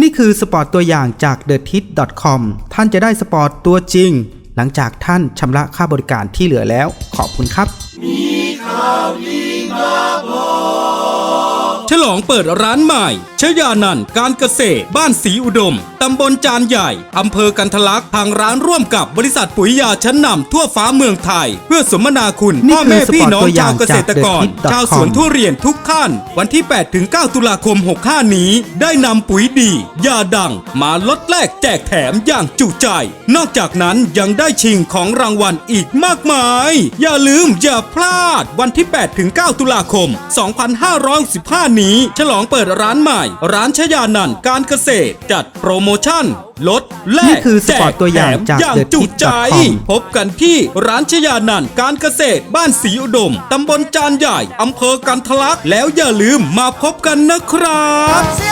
นี่คือสปอร์ตตัวอย่างจาก t h e t i t c o m ท่านจะได้สปอร์ตตัวจริง หลังจากท่านชำระค่าบริการที่เหลือแล้ว ขอบคุณครับ มีข่าวดีมาบอกฉลองเปิดร้านใหม่ชยานันการเกษตรบ้านสีอุดม ตำบลจานใหญ่ อำเภอกันทะลักทางร้านร่วมกับบริษัทปุ๋ยยาชั้นนำทั่วฟ้าเมืองไทย เพื่อสมนาคุณนี่พ่อคือแม่สปอร์ตพี่น้องตัวอย่าชางวเกษตรกรจาก The Hit.com ชาวสวนทุเรียนทุกท่านวันที่8ถึง9ตุลาคม 65 นี้ ได้นำปุ๋ยดี ยาดัง มาลดแลกแจกแถมอย่างจุใจ นอกจากนั้นยังได้ชิงของรางวัลอีกมากมาย อย่าลืมอย่าพลาด วันที่8ถึง9ตุลาคม 2565นี้ ฉลองเปิดร้านใหม่ ร้านชยานันท์การเกษตร จัดโปรโมชั่น ลดแลนี่กคือสแจปอร์กตตัวอย่างแถมจากอย่าง The จุใจ Tip.com พบกันที่ร้านชยานันท์การเกษตรบ้านศรีอุดม ตำบลจานใหญ่ อำเภอกันทะลัก แล้วอย่าลืมมาพบกันนะครับ เสียงลำลือ